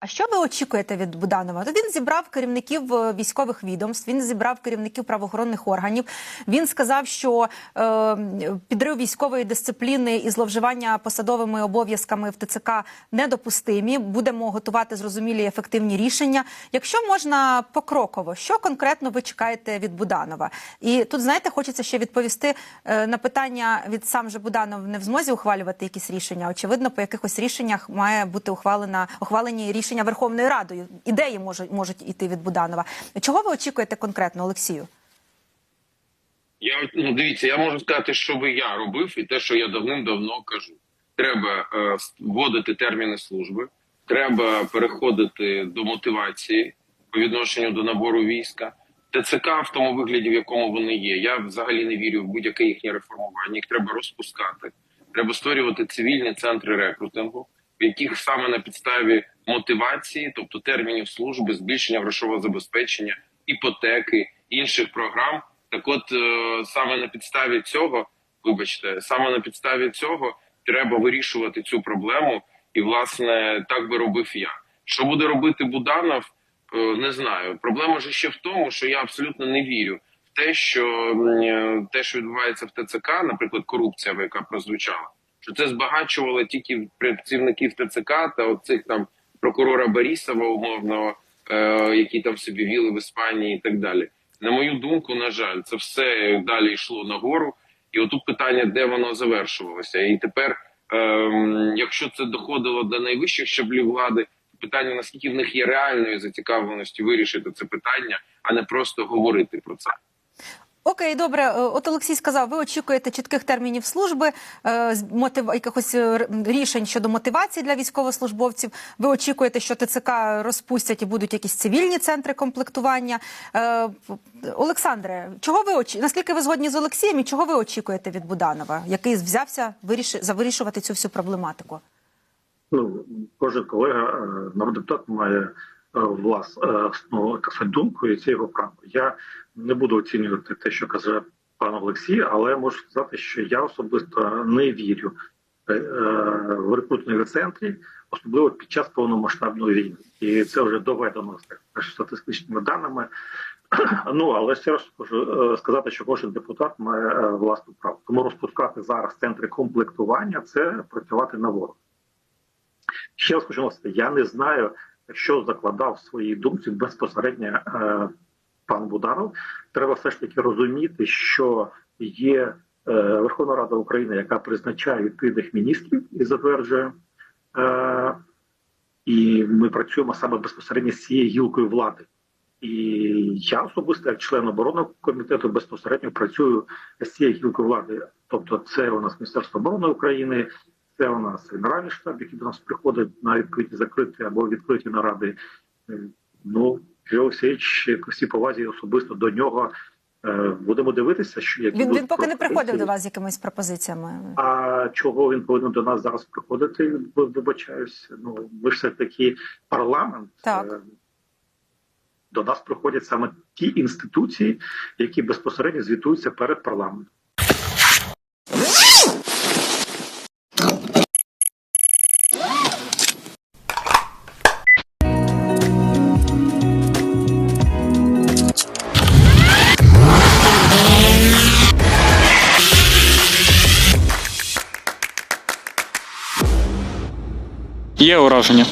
А що ви очікуєте від Буданова? То він зібрав керівників е, військових відомств, він зібрав керівників правоохоронних органів. Він сказав, що е, підрив військової дисципліни і зловживання посадовими обов'язками в ТЦК недопустимі. Будемо готувати зрозумілі ефективні рішення. Якщо можна покроково, що конкретно ви чекаєте від Буданова? І тут знаєте, хочеться ще відповісти е, на питання від сам же Буданов не в змозі ухвалювати якісь рішення. Очевидно, по якихось рішеннях має бути ухвалена ухвалені рішення Верховною Радою. Ідеї можуть можуть іти від Буданова. Чого ви очікуєте конкретно, Олексію? Я ну дивіться, я можу сказати, що би я робив, і те, що я давним-давно кажу. Треба е, вводити терміни служби, треба переходити до мотивації по відношенню до набору війська. ТЦК в тому вигляді, в якому вони є. Я взагалі не вірю в будь-яке їхнє реформування. Їх треба розпускати. Треба створювати цивільні центри рекрутингу, яких саме на підставі мотивації, тобто термінів служби, збільшення грошового забезпечення, іпотеки, інших програм. Так, от е, саме на підставі цього, вибачте, саме на підставі цього треба вирішувати цю проблему, і власне так би робив я. Що буде робити Буданов? Е, Не знаю. Проблема ж ще в тому, що я абсолютно не вірю в те, що е, те, що відбувається в ТЦК, наприклад, корупція, яка прозвучала, що це збагачувало тільки працівників ТЦК та оцих там прокурора Борисова умовного, е, які там собі віли в Іспанії і так далі. На мою думку, на жаль, це все далі йшло нагору. І отут питання, де воно завершувалося. І тепер, ем, якщо це доходило до найвищих щаблів влади, питання наскільки в них є реальної зацікавленості вирішити це питання, а не просто говорити про це. Окей, добре. Е, От Олексій сказав, ви очікуєте чітких термінів служби, е, мотив... якихось е, рішень щодо мотивації для військовослужбовців. Ви очікуєте, що ТЦК розпустять і будуть якісь цивільні центри комплектування. Олександре, чого ви очі... наскільки ви згодні з Олексієм і чого ви очікуєте від Буданова, який взявся виріш... за вирішувати цю всю проблематику? Ну, кожен колега, народний депутат має е, влас, е, так сказати, думку, і його право. Я не буду оцінювати те, що каже пан Олексій, але можу сказати, що я особисто не вірю е, в рекрутингові центрі, особливо під час повномасштабної війни. І це вже доведено так, статистичними даними. Ну але ще раз можу сказати, що кожен депутат має власну право. Тому розпускати зараз центри комплектування це працювати на ворог. Ще раз хочу наголосити, я не знаю, що закладав в своїй думці безпосередньо е, пан Буданов. Треба все ж таки розуміти, що є е, Верховна Рада України, яка призначає відповідних міністрів і затверджує. Е, і ми працюємо саме безпосередньо з цією гілкою влади. І я особисто, як член оборонного комітету, безпосередньо працюю з цією гілкою влади. Тобто, це у нас Міністерство оборони України, це у нас генеральний штаб, який до нас приходить на відкриті закриті або відкриті наради. Е, Ну, Олексійович, при всій повазі особисто до нього е, будемо дивитися, що які Він, він поки не приходив до вас з якимись пропозиціями. А чого він повинен до нас зараз приходити? Ви- Вибачаюсь. Ну ми ж все таки парламент. Так. Е, До нас приходять саме ті інституції, які безпосередньо звітуються перед парламентом. Є ураження.